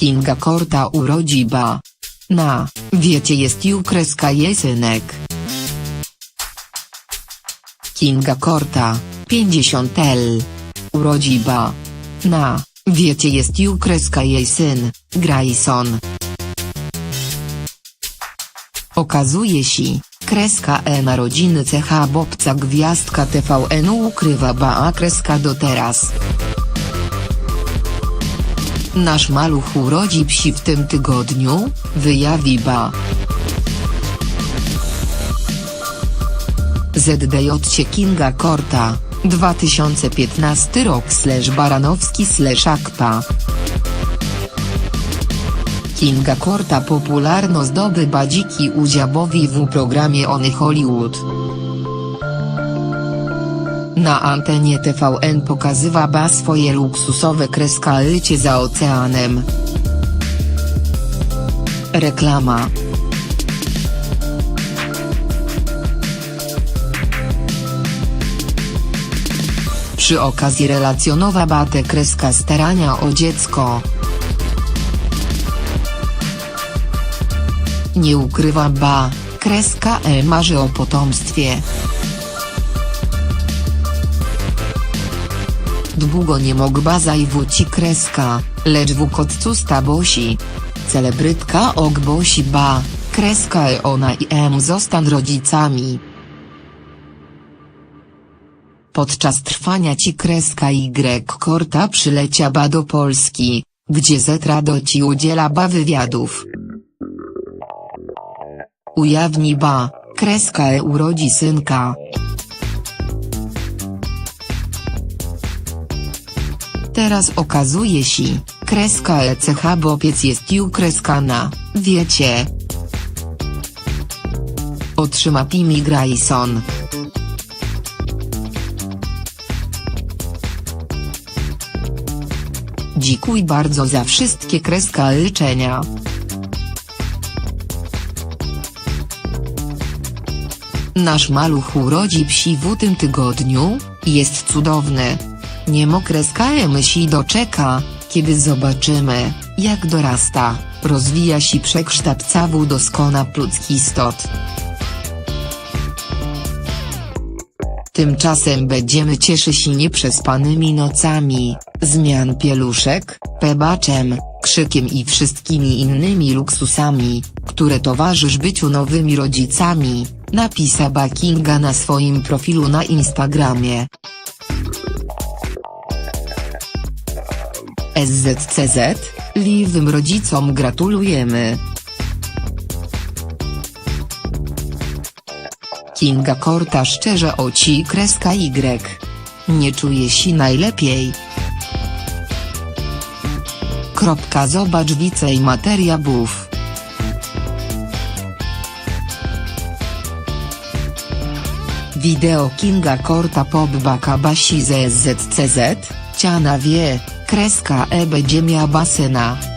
Kinga Korta urodziba. Na, wiecie jest ju kreska jesynek. Kinga Korta, 50 L. Urodziba. Na, wiecie jest ju jej syn, Grayson. Okazuje się, kreska E narodziny CH Bobca Gwiazdka TVN ukrywa ba a kreska do teraz. Nasz maluch urodzi psi w tym tygodniu, wyjawi ba. ZDJ Kinga Korta, 2015 rok slash Baranowski slash Akpa. Kinga Korta popularno zdobywa dziki udziałowi w programie Ony Hollywood. Na antenie TVN pokazywa ba swoje luksusowe kreskalycie za oceanem. Reklama Przy okazji relacjonowa batę kreska starania o dziecko. Nie ukrywa ba, kreska E marzy o potomstwie. Długo nie mogła zajwuci kreska, lecz w ukotcu stabosi. Celebrytka ogbosi ba, kreska e ona i em zostan rodzicami. Podczas trwania ci kreska Y Korta przylecia ba do Polski, gdzie Zetrado ci udziela ba wywiadów. Ujawni ba, kreska e urodzi synka. Teraz okazuje się, kreska ECH bopiec jest ju kreskana, wiecie. Otrzyma Pimi Grayson. Dziękuję bardzo za wszystkie kreska leczenia. Nasz maluch urodzi psi w tym tygodniu, jest cudowny. Nie mokreskaje myśli doczeka, kiedy zobaczymy, jak dorasta, rozwija się przekształcawu doskona ludzki istot. Tymczasem będziemy cieszyć się nieprzespanymi nocami, zmian pieluszek, pebaczem, krzykiem i wszystkimi innymi luksusami, które towarzysz byciu nowymi rodzicami, napisała Kinga na swoim profilu na Instagramie. SZCZ, liwym rodzicom gratulujemy. Kinga Korta szczerze oci kreska Y. Nie czuje się najlepiej. Kropka zobacz więcej materiałów. Wideo Kinga Korta Pobbaka Basi z SZCZ, ciana wie, kreska E będzie miała basena.